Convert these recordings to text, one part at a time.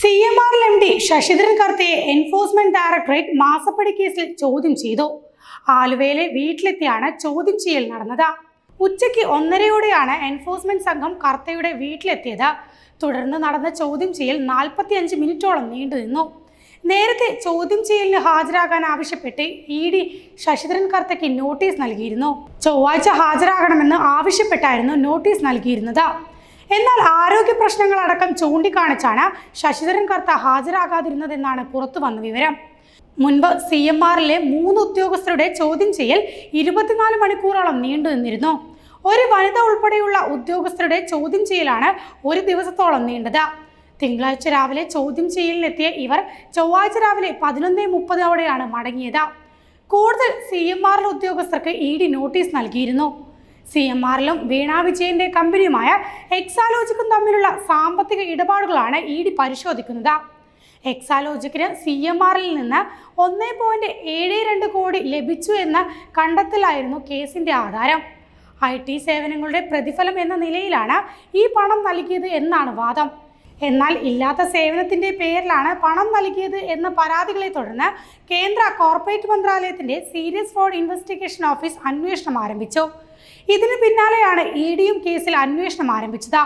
C M R M D Sasidharan കർത്തയെ enforcement directorate മാസപ്പടി കേസിൽ ചോദ്യം ചെയ്തു. ആലുവയിലെ വീട്ടിലെത്തിയാണ് ചോദ്യം ചെയ്യൽ നടന്നത്. ഉച്ചയ്ക്ക് ഒന്നരയോടെയാണ് എൻഫോഴ്സ്മെന്റ് സംഘം കർത്തയുടെ വീട്ടിലെത്തിയത്. തുടർന്ന് നടന്ന ചോദ്യം ചെയ്യൽ നാൽപ്പത്തിയഞ്ച് മിനിറ്റോളം നീണ്ടുനിന്നു നേരത്തെ ചോദ്യം ചെയ്യലിന് ഹാജരാകാൻ ആവശ്യപ്പെട്ട് ഇ ഡി ശശിധരൻ കർത്തയ്ക്ക് നോട്ടീസ് നൽകിയിരുന്നു. ചൊവ്വാഴ്ച ഹാജരാകണമെന്ന് ആവശ്യപ്പെട്ടായിരുന്നു നോട്ടീസ് നൽകിയിരുന്നത്. എന്നാൽ ആരോഗ്യ പ്രശ്നങ്ങളടക്കം ചൂണ്ടിക്കാണിച്ചാണ് ശശിധരൻ കർത്ത ഹാജരാകാതിരുന്നതെന്നാണ് പുറത്തു വന്ന വിവരം. മുൻപ് സി എം ആറിലെ മൂന്ന് ഉദ്യോഗസ്ഥരുടെ ചോദ്യം ചെയ്യൽ ഇരുപത്തിനാല് മണിക്കൂറോളം നീണ്ടു നിന്നിരുന്നു. ഒരു വനിത ഉൾപ്പെടെയുള്ള ഉദ്യോഗസ്ഥരുടെ ചോദ്യം ചെയ്യലാണ് ഒരു ദിവസത്തോളം നീണ്ടത്. തിങ്കളാഴ്ച രാവിലെ ചോദ്യം ചെയ്യലിനെത്തിയ ഇവർ ചൊവ്വാഴ്ച രാവിലെ പതിനൊന്നേ മുപ്പതോടെയാണ് മടങ്ങിയത്. കൂടുതൽ സി എം ആറിലെ ഉദ്യോഗസ്ഥർക്ക് ഇ ഡി നോട്ടീസ് നൽകിയിരുന്നു. സി എം ആറിലും വീണ വിജയന്റെ കമ്പനിയുമായ എക്സാലോജിക്കും തമ്മിലുള്ള സാമ്പത്തിക ഇടപാടുകളാണ് ഇ ഡി പരിശോധിക്കുന്നത്. എക്സാലോജിക്കിന് സി എം ആറിൽ നിന്ന് ഒന്ന് പോയിന്റ് ഏഴ് രണ്ട് കോടി ലഭിച്ചു എന്ന കണ്ടെത്തലായിരുന്നു കേസിന്റെ ആധാരം. ഐ ടി സേവനങ്ങളുടെ പ്രതിഫലം എന്ന നിലയിലാണ് ഈ പണം നൽകിയത് എന്നാണ് വാദം. എന്നാൽ ഇല്ലാത്ത സേവനത്തിന്റെ പേരിലാണ് പണം നൽകിയത് എന്ന പരാതികളെ തുടർന്ന് കേന്ദ്ര കോർപ്പറേറ്റ് മന്ത്രാലയത്തിന്റെ സീരിയസ് ഫ്രോഡ് ഇൻവെസ്റ്റിഗേഷൻ ഓഫീസ് അന്വേഷണം ആരംഭിച്ചു. ഇതിന് പിന്നാലെയാണ് ഇ ഡിയും കേസിൽ അന്വേഷണം ആരംഭിച്ചത്.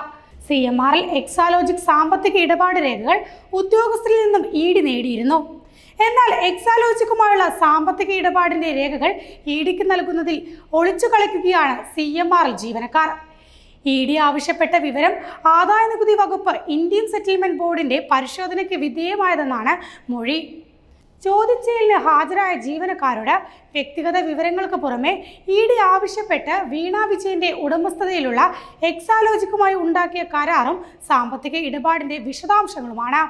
സി എം ആറിൽ എക്സാലോജിക് സാമ്പത്തിക ഇടപാട് രേഖകൾ ഉദ്യോഗസ്ഥരിൽ നിന്നും ഇ ഡി നേടിയിരുന്നു. എന്നാൽ എക്സാലോജിക്കുമായുള്ള സാമ്പത്തിക ഇടപാടിന്റെ രേഖകൾ ഇ ഡിക്ക് നൽകുന്നതിൽ ഒളിച്ചു കളിക്കുകയാണ് സി എം ആറിൽ ജീവനക്കാർ. ഇ ഡി ആവശ്യപ്പെട്ട വിവരം ആദായനികുതി വകുപ്പ് ഇന്ത്യൻ സെറ്റിൽമെന്റ് ബോർഡിന്റെ പരിശോധനയ്ക്ക് വിധേയമായതെന്നാണ് മൊഴി. ചോദ്യം ചെയ്യലിന് ഹാജരായ ജീവനക്കാരോട് വ്യക്തിഗത വിവരങ്ങൾക്ക് പുറമെ ഇ ഡി ആവശ്യപ്പെട്ട് വീണ വിജയന്റെ ഉടമസ്ഥതയിലുള്ള എക്സാലോജിക്കുമായി ഉണ്ടാക്കിയ കരാറും സാമ്പത്തിക ഇടപാടിന്റെ വിശദാംശങ്ങളുമാണ്.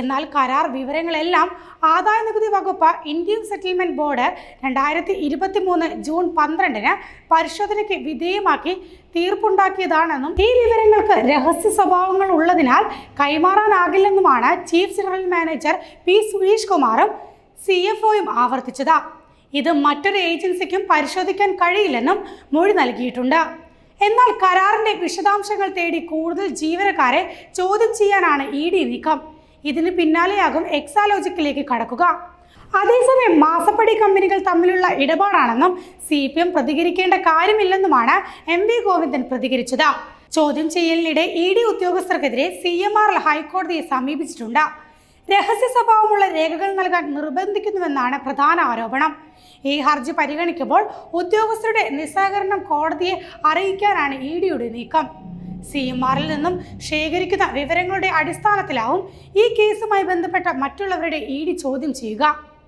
എന്നാൽ കരാർ വിവരങ്ങളെല്ലാം ആദായ നികുതി വകുപ്പ് ഇന്ത്യൻ സെറ്റിൽമെന്റ് ബോർഡ് രണ്ടായിരത്തി ഇരുപത്തി മൂന്ന് ജൂൺ പന്ത്രണ്ടിന് പരിശോധനയ്ക്ക് വിധേയമാക്കി തീർപ്പുണ്ടാക്കിയതാണെന്നും ഈ വിവരങ്ങൾക്ക് രഹസ്യ സ്വഭാവങ്ങൾ ഉള്ളതിനാൽ കൈമാറാനാകില്ലെന്നുമാണ് chief general manager P Suresh കുമാറും സി എഫ് ഒയും ആവർത്തിച്ചത്. ഇത് മറ്റൊരു ഏജൻസിക്കും പരിശോധിക്കാൻ കഴിയില്ലെന്നും മൊഴി നൽകിയിട്ടുണ്ട്. എന്നാൽ കരാറിന്റെ വിശദാംശങ്ങൾ തേടി കൂടുതൽ ജീവനക്കാരെ ചോദ്യം ചെയ്യാനാണ് ഇ ഡി നീക്കം. ഇതിന് പിന്നാലെയാകും എക്സാലോജിക്കിലേക്ക് കടക്കുക. അതേസമയം മാസപ്പടി കമ്പനികൾ തമ്മിലുള്ള ഇടപാടാണെന്നും സി പി എം പ്രതികരിക്കേണ്ട കാര്യമില്ലെന്നുമാണ് എം വി ഗോവിന്ദൻ പ്രതികരിച്ചത്. ചോദ്യം ചെയ്യലിനിടെ ഇ ഡി ഉദ്യോഗസ്ഥർക്കെതിരെ സി എം ആർ ഹൈക്കോടതിയെ സമീപിച്ചിട്ടുണ്ട്. രഹസ്യ സ്വഭാവമുള്ള രേഖകൾ നൽകാൻ നിർബന്ധിക്കുന്നുവെന്നാണ് പ്രധാന ആരോപണം. ഈ ഹർജി പരിഗണിക്കുമ്പോൾ ഉദ്യോഗസ്ഥരുടെ നിസ്സഹകരണം കോടതിയെ അറിയിക്കാനാണ് ഇ ഡിയുടെ നീക്കം. സി എം ആറിൽ നിന്നും ശേഖരിക്കുന്ന വിവരങ്ങളുടെ അടിസ്ഥാനത്തിലാവും ഈ കേസുമായി ബന്ധപ്പെട്ട മറ്റുള്ളവരുടെ ഇ ഡി ചോദ്യം ചെയ്യുക.